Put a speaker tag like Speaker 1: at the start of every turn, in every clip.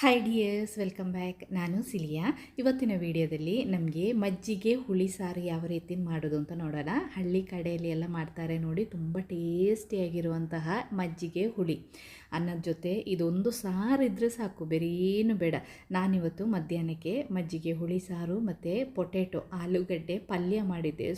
Speaker 1: Hi dears welcome back ನಾನು cilia. ಇವತ್ತಿನ ವಿಡಿಯೋದಲ್ಲಿ ನಮಗೆ ಮಜ್ಜಿಗೆ ಹುಳಿ ಸಾರು ಯಾವ ರೀತಿ ಮಾಡೋದು ಅಂತ ನೋಡೋಣ. ಹಳ್ಳಿ ಕಡೆಯಲ್ಲಿ ಎಲ್ಲ ಮಾಡ್ತಾರೆ ನೋಡಿ, ತುಂಬ ಟೇಸ್ಟಿಯಾಗಿರುವಂತಹ ಮಜ್ಜಿಗೆ ಹುಳಿ. ಅನ್ನದ ಜೊತೆ ಇದೊಂದು ಸಾರು ಇದ್ದರೆ ಸಾಕು ಬೇರೆ ಏನು ಬೇಡ. ನಾನಿವತ್ತು ಮಧ್ಯಾಹ್ನಕ್ಕೆ ಮಜ್ಜಿಗೆ ಹುಳಿ ಸಾರು ಮತ್ತು ಪೊಟೆಟೊ ಆಲೂಗಡ್ಡೆ ಪಲ್ಯ ಮಾಡಿದ್ದೆ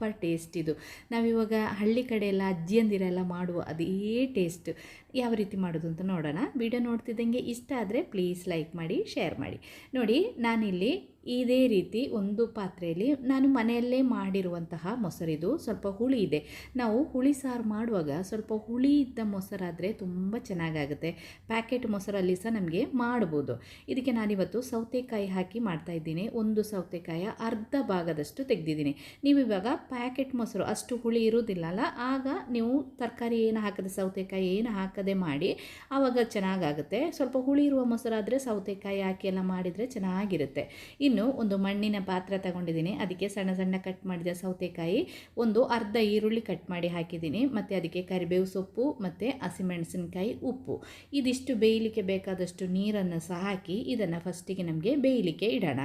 Speaker 1: ಸೂಪರ್ ಟೇಸ್ಟ್ ಇದು. ನಾವಿವಾಗ ಹಳ್ಳಿ ಕಡೆ ಎಲ್ಲ ಅಜ್ಜಿಯಂದಿರೆಲ್ಲ ಮಾಡುವ ಅದೇ ಟೇಸ್ಟ್. ಯಾವ ರೀತಿ ಮಾಡೋದು ಅಂತ ನೋಡೋಣ. ವಿಡಿಯೋ ನೋಡ್ತಿದ್ದಂಗೆ ಇಷ್ಟ ಆದರೆ ಪ್ಲೀಸ್ ಲೈಕ್ ಮಾಡಿ, ಶೇರ್ ಮಾಡಿ. ನೋಡಿ, ನಾನಿಲ್ಲಿ ಇದೇ ರೀತಿ ಒಂದು ಪಾತ್ರೆಯಲ್ಲಿ ನಾನು ಮನೆಯಲ್ಲೇ ಮಾಡಿರುವಂತಹ ಮೊಸರಿದು ಸ್ವಲ್ಪ ಹುಳಿ ಇದೆ. ನಾವು ಹುಳಿ ಸಾರು ಮಾಡುವಾಗ ಸ್ವಲ್ಪ ಹುಳಿ ಇದ್ದ ಮೊಸರಾದರೆ ತುಂಬ ಚೆನ್ನಾಗಾಗುತ್ತೆ. ಪ್ಯಾಕೆಟ್ ಮೊಸರಲ್ಲಿ ಸಹ ನಮಗೆ ಮಾಡ್ಬೋದು. ಇದಕ್ಕೆ ನಾನಿವತ್ತು ಸೌತೆಕಾಯಿ ಹಾಕಿ ಮಾಡ್ತಾ ಇದ್ದೀನಿ. ಒಂದು ಸೌತೆಕಾಯಿ ಅರ್ಧ ಭಾಗದಷ್ಟು ತೆಗೆದಿದ್ದೀನಿ. ನೀವು ಇವಾಗ ಪ್ಯಾಕೆಟ್ ಮೊಸರು ಅಷ್ಟು ಹುಳಿ ಇರೋದಿಲ್ಲಲ್ಲ ಆಗ ನೀವು ತರಕಾರಿ ಏನು ಹಾಕದೆ, ಸೌತೆಕಾಯಿ ಏನು ಹಾಕದೆ ಮಾಡಿ ಆವಾಗ ಚೆನ್ನಾಗಾಗುತ್ತೆ. ಸ್ವಲ್ಪ ಹುಳಿ ಇರುವ ಮೊಸರಾದರೆ ಸೌತೆಕಾಯಿ ಹಾಕಿ ಎಲ್ಲ ಮಾಡಿದರೆ ಚೆನ್ನಾಗಿರುತ್ತೆ. ಇನ್ನು ಒಂದು ಮಣ್ಣಿನ ಪಾತ್ರ ತಗೊಂಡಿದ್ದೀನಿ. ಅದಕ್ಕೆ ಸಣ್ಣ ಸಣ್ಣ ಕಟ್ ಮಾಡಿದ ಸೌತೆಕಾಯಿ, ಒಂದು ಅರ್ಧ ಈರುಳ್ಳಿ ಕಟ್ ಮಾಡಿ ಹಾಕಿದ್ದೀನಿ. ಮತ್ತು ಅದಕ್ಕೆ ಕರಿಬೇವು ಸೊಪ್ಪು, ಮತ್ತು ಹಸಿಮೆಣಸಿನಕಾಯಿ ಉಪ್ಪು. ಇದಿಷ್ಟು ಬೇಯಲಿಕ್ಕೆ ಬೇಕಾದಷ್ಟು ನೀರನ್ನು ಸಹ ಹಾಕಿ ಇದನ್ನು ಫಸ್ಟಿಗೆ ನಮಗೆ ಬೇಯಲಿಕ್ಕೆ ಇಡೋಣ.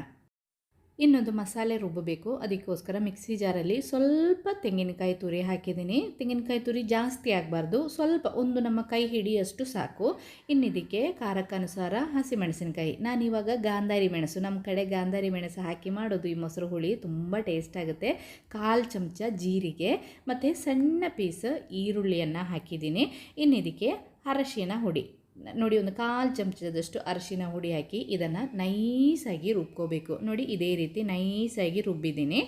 Speaker 1: ಇನ್ನೊಂದು ಮಸಾಲೆ ರುಬ್ಬಬೇಕು. ಅದಕ್ಕೋಸ್ಕರ ಮಿಕ್ಸಿ ಜಾರಲ್ಲಿ ಸ್ವಲ್ಪ ತೆಂಗಿನಕಾಯಿ ತುರಿ ಹಾಕಿದ್ದೀನಿ. ತೆಂಗಿನಕಾಯಿ ತುರಿ ಜಾಸ್ತಿ ಆಗಬಾರ್ದು. ಸ್ವಲ್ಪ ಒಂದು ನಮ್ಮ ಕೈ ಹಿಡಿಯಷ್ಟು ಸಾಕು. ಇನ್ನಿದಕ್ಕೆ ಖಾರಕ್ಕನುಸಾರ ಹಸಿಮೆಣಸಿನಕಾಯಿ. ನಾನಿವಾಗ ಗಾಂಧಾರಿ ಮೆಣಸು, ನಮ್ಮ ಕಡೆ ಗಾಂಧಾರಿ ಮೆಣಸು ಹಾಕಿ ಮಾಡೋದು ಈ ಮೊಸರು ಹುಳಿ ತುಂಬ ಟೇಸ್ಟ್ ಆಗುತ್ತೆ. ಕಾಲು ಚಮಚ ಜೀರಿಗೆ ಮತ್ತು ಸಣ್ಣ ಪೀಸ್ ಈರುಳ್ಳಿಯನ್ನು ಹಾಕಿದ್ದೀನಿ. ಇನ್ನಿದಕ್ಕೆ ಅರಶಿನ ಹುಡಿ. ನೋಡಿ, ಒಂದು ಕಾಲು ಚಮಚದಷ್ಟು ಅರಿಶಿನ ಹುಡಿ ಹಾಕಿ ಇದನ್ನು ನೈಸಾಗಿ ರುಬ್ಕೋಬೇಕು. ನೋಡಿ, ಇದೇ ರೀತಿ ನೈಸಾಗಿ ರುಬ್ಬಿದ್ದೀನಿ.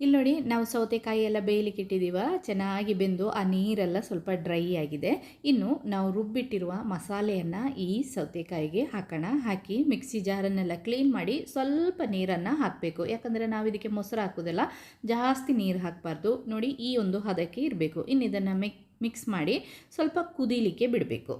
Speaker 1: ಇಲ್ಲಿ ನೋಡಿ, ನಾವು ಸೌತೆಕಾಯಿ ಎಲ್ಲ ಬೇಯಲಿಕ್ಕೆ ಇಟ್ಟಿದ್ದೀವ ಚೆನ್ನಾಗಿ ಬೆಂದು ಆ ನೀರೆಲ್ಲ ಸ್ವಲ್ಪ ಡ್ರೈ ಆಗಿದೆ. ಇನ್ನು ನಾವು ರುಬ್ಬಿಟ್ಟಿರುವ ಮಸಾಲೆಯನ್ನು ಈ ಸೌತೆಕಾಯಿಗೆ ಹಾಕೋಣ. ಹಾಕಿ ಮಿಕ್ಸಿ ಜಾರನ್ನೆಲ್ಲ ಕ್ಲೀನ್ ಮಾಡಿ ಸ್ವಲ್ಪ ನೀರನ್ನು ಹಾಕಬೇಕು. ಯಾಕಂದರೆ ನಾವು ಇದಕ್ಕೆ ಮೊಸರು ಹಾಕೋದಲ್ಲ ಜಾಸ್ತಿ ನೀರು ಹಾಕಬಾರ್ದು. ನೋಡಿ, ಈ ಒಂದು ಹದಕ್ಕೆ ಇರಬೇಕು. ಇನ್ನು ಇದನ್ನು ಮಿಕ್, ಮಿಕ್ಸ್ ಮಾಡಿ ಸ್ವಲ್ಪ ಕುದೀಲಿಕ್ಕೆ ಬಿಡಬೇಕು.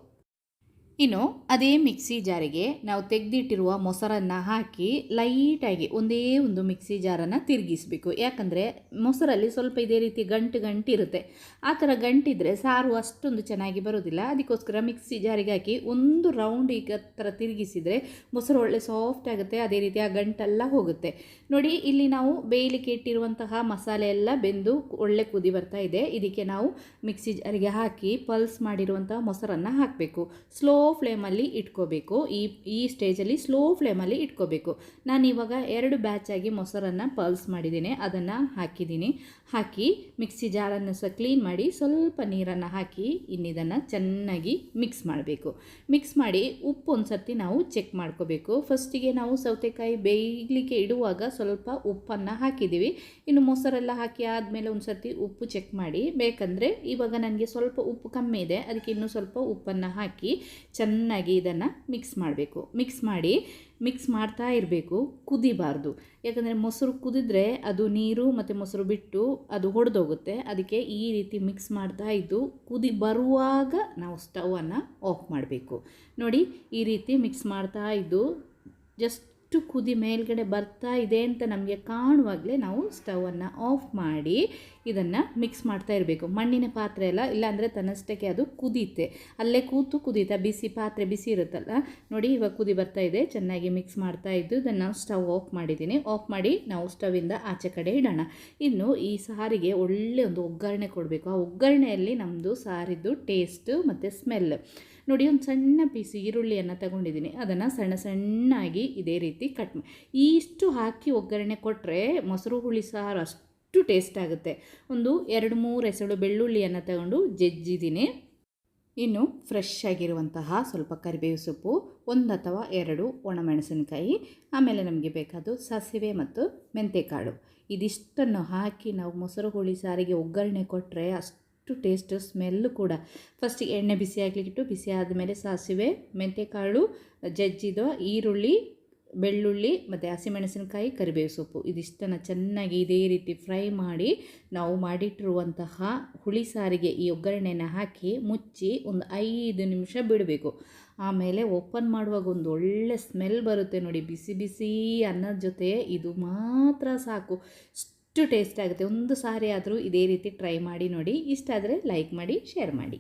Speaker 1: ಇನ್ನು ಅದೇ ಮಿಕ್ಸಿ ಜಾರಿಗೆ ನಾವು ತೆಗೆದಿಟ್ಟಿರುವ ಮೊಸರನ್ನು ಹಾಕಿ ಲೈಟಾಗಿ ಒಂದೇ ಒಂದು ಮಿಕ್ಸಿ ಜಾರನ್ನು ತಿರುಗಿಸಬೇಕು. ಯಾಕಂದರೆ ಮೊಸರಲ್ಲಿ ಸ್ವಲ್ಪ ಇದೇ ರೀತಿ ಗಂಟು ಗಂಟು ಇರುತ್ತೆ. ಆ ಥರ ಗಂಟಿದ್ರೆ ಸಾರು ಅಷ್ಟೊಂದು ಚೆನ್ನಾಗಿ ಬರೋದಿಲ್ಲ. ಅದಕ್ಕೋಸ್ಕರ ಮಿಕ್ಸಿ ಜಾರಿಗೆ ಹಾಕಿ ಒಂದು ರೌಂಡ್ ಈಗ ಥರ ತಿರುಗಿಸಿದರೆ ಮೊಸರು ಒಳ್ಳೆ ಸಾಫ್ಟ್ ಆಗುತ್ತೆ, ಅದೇ ರೀತಿ ಆ ಗಂಟೆಲ್ಲ ಹೋಗುತ್ತೆ. ನೋಡಿ, ಇಲ್ಲಿ ನಾವು ಬೇಯಲಿಕ್ಕೆ ಇಟ್ಟಿರುವಂತಹ ಮಸಾಲೆ ಎಲ್ಲ ಬೆಂದು ಒಳ್ಳೆ ಕುದಿ ಬರ್ತಾ ಇದೆ. ಇದಕ್ಕೆ ನಾವು ಮಿಕ್ಸಿ ಜಾರಿಗೆ ಹಾಕಿ ಪಲ್ಸ್ ಮಾಡಿರುವಂತಹ ಮೊಸರನ್ನು ಹಾಕಬೇಕು. ಸ್ಲೋ ಫ್ಲೇಮಲ್ಲಿ ಇಟ್ಕೋಬೇಕು. ಈ ಈ ಸ್ಟೇಜಲ್ಲಿ ಸ್ಲೋ ಫ್ಲೇಮಲ್ಲಿ ಇಟ್ಕೋಬೇಕು. ನಾನು ಇವಾಗ ಎರಡು ಬ್ಯಾಚಾಗಿ ಮೊಸರನ್ನು ಪಲ್ಸ್ ಮಾಡಿದ್ದೀನಿ. ಅದನ್ನು ಹಾಕಿದ್ದೀನಿ. ಹಾಕಿ ಮಿಕ್ಸಿ ಜಾರನ್ನು ಸಹ ಕ್ಲೀನ್ ಮಾಡಿ ಸ್ವಲ್ಪ ನೀರನ್ನು ಹಾಕಿ ಇನ್ನಿದನ್ನು ಚೆನ್ನಾಗಿ ಮಿಕ್ಸ್ ಮಾಡಬೇಕು. ಮಿಕ್ಸ್ ಮಾಡಿ ಉಪ್ಪು ಒಂದು ಸರ್ತಿ ನಾವು ಚೆಕ್ ಮಾಡ್ಕೋಬೇಕು. ಫಸ್ಟಿಗೆ ನಾವು ಸೌತೆಕಾಯಿ ಬೇಯಲಿಕ್ಕೆ ಇಡುವಾಗ ಸ್ವಲ್ಪ ಉಪ್ಪನ್ನು ಹಾಕಿದ್ದೀವಿ. ಇನ್ನು ಮೊಸರೆಲ್ಲ ಹಾಕಿ ಆದಮೇಲೆ ಒಂದು ಸರ್ತಿ ಉಪ್ಪು ಚೆಕ್ ಮಾಡಿ. ಬೇಕಂದರೆ ಇವಾಗ ನನಗೆ ಸ್ವಲ್ಪ ಉಪ್ಪು ಕಮ್ಮಿ ಇದೆ. ಅದಕ್ಕೆ ಇನ್ನೂ ಸ್ವಲ್ಪ ಉಪ್ಪನ್ನು ಹಾಕಿ ಚೆನ್ನಾಗಿ ಇದನ್ನು ಮಿಕ್ಸ್ ಮಾಡಬೇಕು. ಮಿಕ್ಸ್ ಮಾಡಿ ಮಿಕ್ಸ್ ಮಾಡ್ತಾ ಇರಬೇಕು, ಕುದಿಬಾರ್ದು. ಯಾಕಂದರೆ ಮೊಸರು ಕುದಿದ್ರೆ ಅದು ನೀರು ಮತ್ತು ಮೊಸರು ಬಿಟ್ಟು ಅದು ಹೊಡೆದೋಗುತ್ತೆ ಅದಕ್ಕೆ ಈ ರೀತಿ ಮಿಕ್ಸ್ ಮಾಡ್ತಾ ಇದ್ದು ಕುದಿ ಬರುವಾಗ ನಾವು ಸ್ಟವನ್ನು ಆಫ್ ಮಾಡಬೇಕು. ನೋಡಿ, ಈ ರೀತಿ ಮಿಕ್ಸ್ ಮಾಡ್ತಾ ಇದ್ದು ಜಸ್ಟ್ ಎಷ್ಟು ಕುದಿ ಮೇಲ್ಗಡೆ ಬರ್ತಾ ಇದೆ ಅಂತ ನಮಗೆ ಕಾಣುವಾಗಲೇ ನಾವು ಸ್ಟವನ್ನು ಆಫ್ ಮಾಡಿ ಇದನ್ನು ಮಿಕ್ಸ್ ಮಾಡ್ತಾ ಇರಬೇಕು. ಮಣ್ಣಿನ ಪಾತ್ರೆ ಎಲ್ಲ ಇಲ್ಲಾಂದರೆ ತನ್ನಷ್ಟಕ್ಕೆ ಅದು ಕುದೀತೆ. ಅಲ್ಲೇ ಕೂತು ಕುದೀತಾ, ಬಿಸಿ ಪಾತ್ರೆ, ಬಿಸಿ ಇರುತ್ತಲ್ಲ? ನೋಡಿ, ಇವಾಗ ಕುದಿ ಬರ್ತಾ ಇದೆ. ಚೆನ್ನಾಗಿ ಮಿಕ್ಸ್ ಮಾಡ್ತಾ ಇದ್ದು ಇದನ್ನು ಸ್ಟವ್ ಆಫ್ ಮಾಡಿದ್ದೀನಿ. ಆಫ್ ಮಾಡಿ ನಾವು ಸ್ಟವಿಂದ ಆಚೆ ಕಡೆ ಇಡೋಣ. ಇನ್ನು ಈ ಸಾರಿಗೆ ಒಳ್ಳೆ ಒಂದು ಒಗ್ಗರಣೆ ಕೊಡಬೇಕು. ಆ ಒಗ್ಗರಣೆಯಲ್ಲಿ ನಮ್ಮದು ಸಾರಿದ್ದು ಟೇಸ್ಟು ಮತ್ತು ಸ್ಮೆಲ್ ನೋಡಿ ಒಂದು ಸಣ್ಣ ಪೀಸ್ ಈರುಳ್ಳಿಯನ್ನು ತಗೊಂಡಿದ್ದೀನಿ. ಅದನ್ನು ಸಣ್ಣ ಸಣ್ಣಾಗಿ ಇದೇ ರೀತಿ ಕಟ್ ಇಷ್ಟು ಹಾಕಿ ಒಗ್ಗರಣೆ ಕೊಟ್ಟರೆ ಮೊಸರು ಹುಳಿ ಸಾರು ಅಷ್ಟು ಟೇಸ್ಟ್ ಆಗುತ್ತೆ. ಒಂದು ಎರಡು ಮೂರು ಎಸಳು ಬೆಳ್ಳುಳ್ಳಿಯನ್ನು ತಗೊಂಡು ಜಜ್ಜಿದ್ದೀನಿ. ಇನ್ನು ಫ್ರೆಶ್ ಆಗಿರುವಂತಹ ಸ್ವಲ್ಪ ಕರಿಬೇವು ಸೊಪ್ಪು, ಒಂದು ಅಥವಾ ಎರಡು ಒಣಮೆಣಸಿನಕಾಯಿ, ಆಮೇಲೆ ನಮಗೆ ಬೇಕಾದ ಸಾಸಿವೆ ಮತ್ತು ಮೆಂತೆಕಾಳು. ಇದಿಷ್ಟನ್ನು ಹಾಕಿ ನಾವು ಮೊಸರು ಹುಳಿ ಸಾರಿಗೆ ಒಗ್ಗರಣೆ ಕೊಟ್ಟರೆ ಅಷ್ಟು ಅಷ್ಟು ಟೇಸ್ಟು ಸ್ಮೆಲ್ಲು ಕೂಡ. ಫಸ್ಟಿಗೆ ಎಣ್ಣೆ ಬಿಸಿ ಹಾಕ್ಲಿಕ್ಕಿಟ್ಟು ಬಿಸಿ ಆದಮೇಲೆ ಸಾಸಿವೆ, ಮೆಂತೆಕಾಳು, ಜಜ್ಜಿದ ಈರುಳ್ಳಿ, ಬೆಳ್ಳುಳ್ಳಿ ಮತ್ತು ಹಸಿಮೆಣಸಿನಕಾಯಿ ಕರಿಬೇವು ಸೊಪ್ಪು. ಇದಿಷ್ಟನ್ನು ಚೆನ್ನಾಗಿ ಇದೇ ರೀತಿ ಫ್ರೈ ಮಾಡಿ ನಾವು ಮಾಡಿಟ್ಟಿರುವಂತಹ ಹುಳಿ ಸಾರಿಗೆ ಈ ಒಗ್ಗರಣೆನ ಹಾಕಿ ಮುಚ್ಚಿ ಒಂದು ಐದು ನಿಮಿಷ ಬಿಡಬೇಕು. ಆಮೇಲೆ ಓಪನ್ ಮಾಡುವಾಗ ಒಂದು ಒಳ್ಳೆ ಸ್ಮೆಲ್ ಬರುತ್ತೆ ನೋಡಿ. ಬಿಸಿ ಬಿಸಿ ಅನ್ನದ ಜೊತೆ ಇದು ಮಾತ್ರ ಸಾಕು. ಅಷ್ಟು ಟೇಸ್ಟ್ ಆಗುತ್ತೆ. ಒಂದು ಸಾರಿ ಆದರೂ ಇದೇ ರೀತಿ ಟ್ರೈ ಮಾಡಿ ನೋಡಿ. ಇಷ್ಟ ಆದರೆ ಲೈಕ್ ಮಾಡಿ ಶೇರ್ ಮಾಡಿ.